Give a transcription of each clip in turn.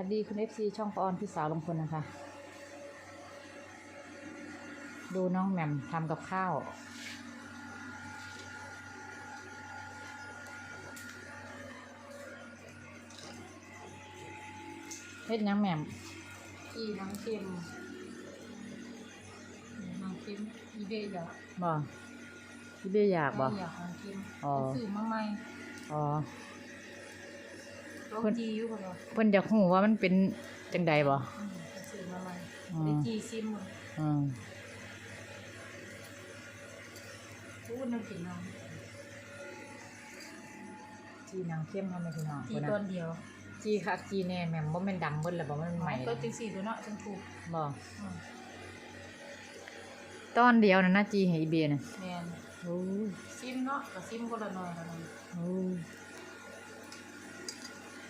วัสดีคุณ FC ช่องปาออนพี่สาวลงพลนะคะ ดูน้องแหม่มทำกับข้าว เฮ็ดหยังแหม่มอีน้ำเค็มน้ำเค็มอีเบย์อยากบ่พี่เบี้ยอยากบ่อยากน้ำเค็มอ๋อ ซื้อมาใหม่อ๋อ โรจีอยู่บ่เนาะเพิ่นอยากหูว่ามันเป็นจังใดบ่อืมไปซื้อมาใหม่อืไปมจีซิมหมดอืมพูดนึกถึงน้องจีนางเข้มทำไมพี่น้องจีคนตอน่ะนเดียวจีคักจีแน่แหม่มบ่แม่นดำเบิดแล้วบ่แม่นใหม่ก็จังสี่ตัวเนาะจังถูกบ่อืมตอนเดียวน่ะนะจีให้อีเบียน่ะแม่นโอ้ยซิมเนาะก็ซิมคนละหน่อยละหน่อยโอ้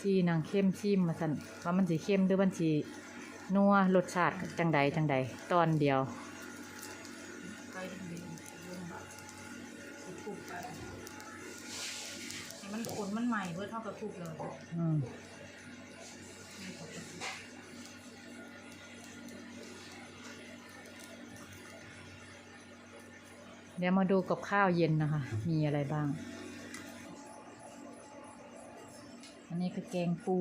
ยจีนางเข้มชิมมาสั่นว่ามันสิเข้มหรือมันสินัวรสชาติจังใดจังใดตอนเดียวไปดึงดึงลงแบบสิถูกไปให้มันขนมันใหม่เพื่อเท่ากับถูกเลยอืมเดี๋ยวมาดูกับข้าวเย็นนะคะ มีอะไรบ้าง นนี้คือแกงปู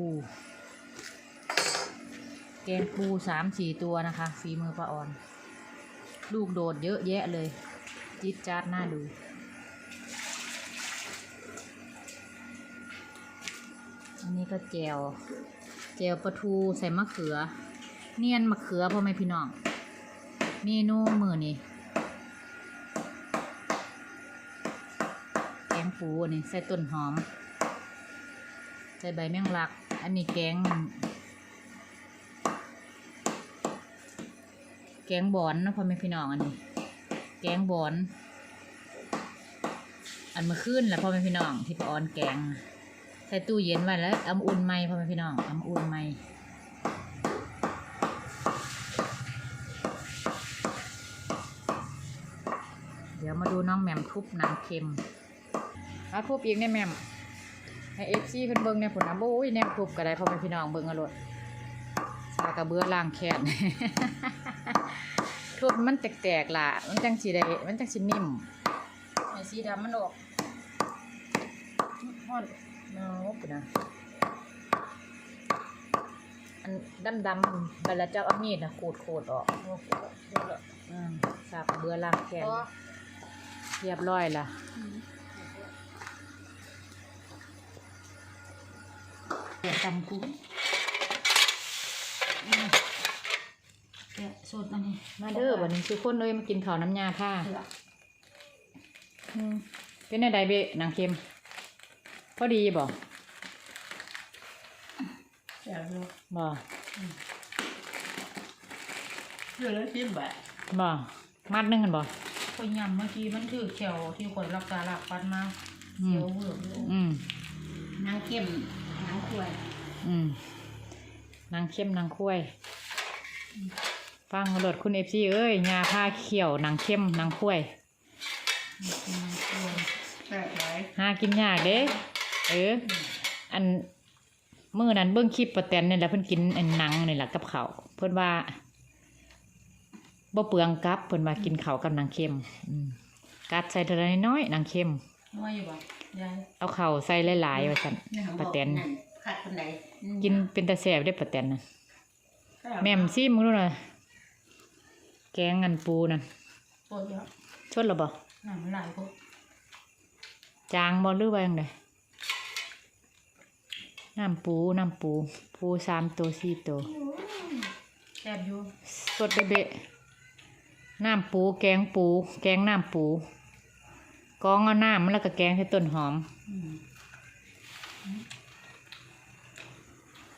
แกงปูสามสี่ตัวนะคะ ฝีมือป้าออน ลูกโดดเยอะแยะเลย จิดจาดน่าดูอันนี้ก็แจวแจวปลาทูใส่มะเขือ เนียนมะเขือพ่อแม่พี่น้องเมนูมือนี่แกงปูนนี้ใส่ต้นหอม ส่ใบแมงลัก อันนี้แกง แกงบอนนะพ่อแม่พี่น้องอันนี้ แกงบอน อันเมื่อคืนแหละพ่อแม่พี่น้องที่ปออนแกง ใส่ตู้เย็นไว้แล้วเอามาอุ่นไหมพ่อแม่พี่น้องเอามาอุ่นไหมเดี๋ยวมาดูน้องแหม่มทุบนังเค็มเอาทุบอีกเนี่ยแหม่ม ให้เอฟซีเพิ่นเบิ่งเนี่ยผลนะโอ้ยแนมทุบก็ได้พ่อแม่พี่น้องเบิ่งเอาโลดสากระเบือล่างแขนทุบมันแตกๆล่ะ มันจังสีได้มันจังสีนิ่มไอ้สีดำมันออกฮอดเนาะนะอันดำดำๆเวลาเจ้าเอามีดนะขูดขูดๆออกโอ้โหเดี๋ยวละอืมสาบเบือล่างแขนเพราะเรียบร้อยละ แกะตำกุ้งอืมแกะสดอันนี้มาเด้อวันนี้ทุกคนเลยมากินข้าวน้ำยาค่ะเผือกอืมเป็นไงไดเบะหนังเค็ม พอดีบ่แกะเลยบ่เดี๋ยวเลยชิมแบบบ่มัดหนึงกันบ่ข่อยยำเมื่อกี้มันถือเขียวที่ข่อยรักษาหลักปันมาอืมเขียวเหลืองอืมนางเข้ม นางขวยอืมนางเข้มนางคุ้ยฟังรถคุณเอฟซีเอ้ยยาผ้าเขียวนางเข้มนางคุ้ยนางขวยแปลกไรหากินยากเด้เออ อันมื้อนั้นเบิ่งคลิปป้าแตนนี่แหละเพิ่นกินอันหนังนี่แหละกับข้าวเพิ่นว่าบ่เปลืองกับเพิ่นว่ากินข้าวกับนางเข้มอืมกัดใส่เท่าน้อยๆนางเข้มว่าอยู่บ่ยาย เอาข้าวใส่หลายๆว่าซั่นป้าแตนขาดคนไหนกินเป็นตาแซ่บเด้ป้าแตนน่ะแม่มซิมึงดูน่ะแกงอันปูน่ะปวดเยอะชดแล้วบ่หนังหลายพวกจางบ่หรือว่าจังไดน้ำปูน้ำปู ปูสามตัวสี่ตัวแซ่บอยู่สดเดะเบะน้ำปูแกงปู แกงน้ำปู กองเอาน้ำแล้วก็แกงให้ต้นหอมอืม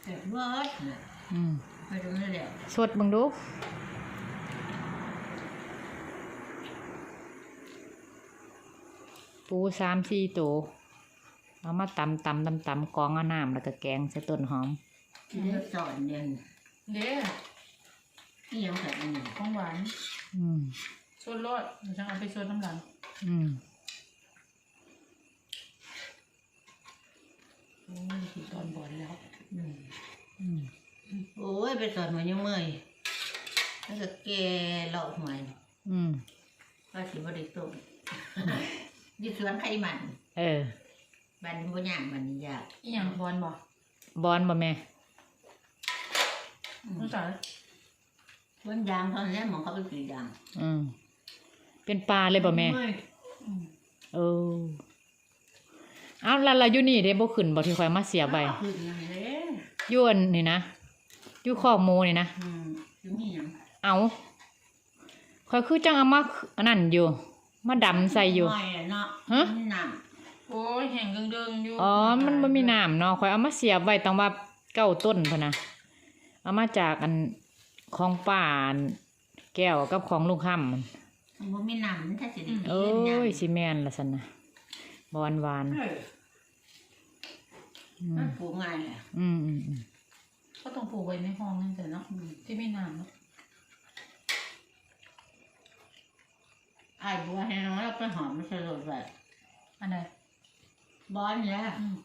แซ่บเวิร์ดอืมไปดูนี่แหละสดเบังดูปูสามสี่ตัวเอามาตำตำตำตำกองเอาน้ำแล้วก็แกงใส่ต้นหอมเลือกสอนเรียนเด้ที่ยังแบบนี้ของหวาน อืมชดรอดเดี๋ยวฉันเอาไปชดน้ำหลังอืม โอ้ยกิน ตอนบ่อนแล้วอืมอืมโอ้ยไปสอนหัวยังเมื่อยแล้วก็แกหลอกหวยอืมว่าสิบ่ได้ต้มอยู่สวนไข่มันเออบ้านนี้บ่ย่างบ้านนี้ยากอีหยังบอลบ่บอนบ่แม่อืมรู้จักสวนยางเท่านั้นแหละหมองเขาไปกรีดยาง อืมเป็นปลาเลยบ่แม่อืมเออ เอาแล้วเราอยู่นี่เด้บ่ขึ้นบ่ที่ข่อยมาเสียใบขึ้นยังไงเด้อยู่อันนี่นะอยู่คอกหมูนี่นะอืมอยู่นี่หยังเอาข่อยคือจังเอามาอันนั้นอยู่ มาดำใส่อยู่ น้อยอะเนาะฮะ มันน้โอ้ยแห้งเดิงๆอยู่อ๋อ มันบ่มีน้ำเนาะข่อยเอามาเสียบไว้ตั้งว่าเก้าต้นพุ่นนะเอามาจากอันของป่าอันแก้วกับของลุงค่ำมันำมันบ่มีน้ำมันถ้าสิได้กินโอ้เล่นยยางสิแม่นละซั่นนะ บอนหวาน เอออืมัมนปลูกง่ายแหละอืมอืมอืมก็ต้องปลูกไว้ในห้องนั่นเถอะเนาะอืมที่ไม่น้ำเนาะอ้ายบัวให้น้อยเอาไปหอมมันสลดไว้อันใดบอนเนี่ยอืม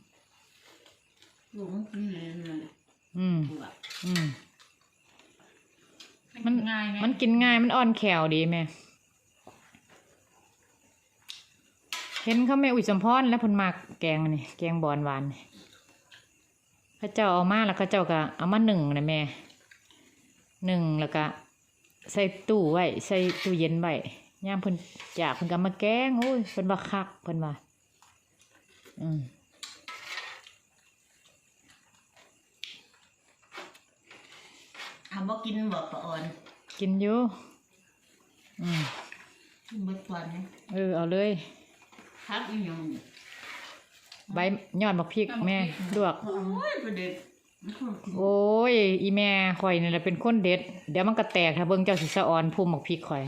ลูกมันกินเลยมันอืมปลูกอะอืม มัน ง่ายไหมมันกินง่ายมันอ่อนแขวดีแม่ เห็นเขาแม่อุ่ยสมพรแล้วเพนมากแกงนี่แกงบอนหวานนี่เขาเจ้าเอามาแล้วเขาเจ้าก็เอามาหนึ่งนะแม่หนึ่งแล้วก็ใส่ตู้ไว้ใส่ตู้เย็นไว้ย่ามเพิ่นอยากเพิ่นก็มาแกงโอ้ยเพิ่นว่าคักเพิ่นว่าอืมทำบ่กินบ่ปะอ่อน กินอยู่อืมกินเบิดตอนนี้เออเอาเลย พักอีหยังนี่ใบยอดบักพริกแม่ลวก โอ้ยประเด็กมันคนกินโอ้ย อีแม่ข่อยนี่แหละเป็นคนเด็ด เดี๋ยวมันก็แตกถ้าเบิ่งเจ้าสิสะออนภูมิบักพริกข่อย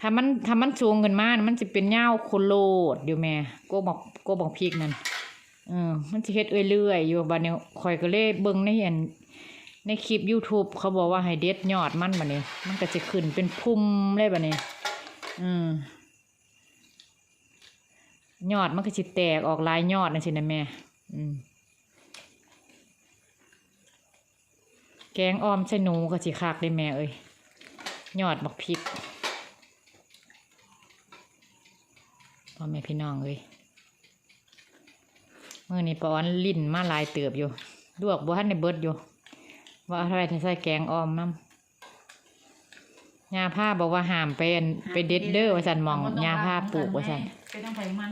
ถ้ามันถ้ามันสูงขึ้นมานะมันสิเป็นเหย้าโคโลดเดี๋ยวแม่โกบักโกบักพริกนั่นเออมันสิเฮ็ดเอื่อยๆอยู่บัดนี้ข่อยก็เลยเบิ่งในเห็นในคลิป YouTube เขาบอกว่าให้เด็ดยอดมันบัดนี้ มันก็สิขึ้นเป็นพุ่มเลยบัดนี้ อืม ยอดมันก็สิแตกออกลายยอดนั่นสินะแม่อืมแกงออมใส่หนูก็สิคักได้แม่เอ้ยยอดบักพริกพ่อแม่พี่น้องเอ้ยเมื่อนี้ปอนลิ้นมาลายเติบอยู่ลวกบ่ทันในเบิดอยู่ ว่าอะไรถ้าใส่แกงออมน้ำ ยาผ้าบอกว่าห้ามไปอันไปเด็ดเด้อว่าสันหมองยาผ้าปลูกว่าสันไปต้องไปมัน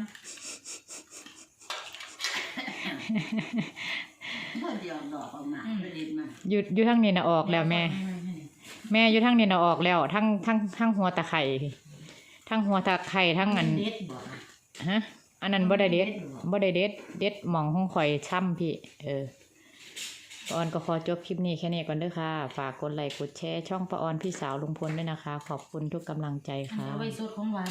บ่เดียวดอกออกมาประเด็กมันอยู่อยู่ทั้งนี้นะออกแล้วแม่ แม่อยู่ทั้งนี้นะออกแล้วทั้งทั้งทั้งหัวตะไคร่ทั้งหัวตะไคร่ทั้งอันเด็ดบ่ฮะอันนั้นบ่ได้เด็ดบ่ได้เด็ด เด็ดหมองของข่อยช่ำพี่ เออ ป้าออนก็ขอจบคลิปนี้แค่นี้ก่อนเด้อค่ะ ฝากกดไลค์กดแชร์ช่องป้าออนพี่สาวลุงพลด้วยนะคะ ขอบคุณทุกกำลังใจค่ะ เอาไว้สูตรของหวาน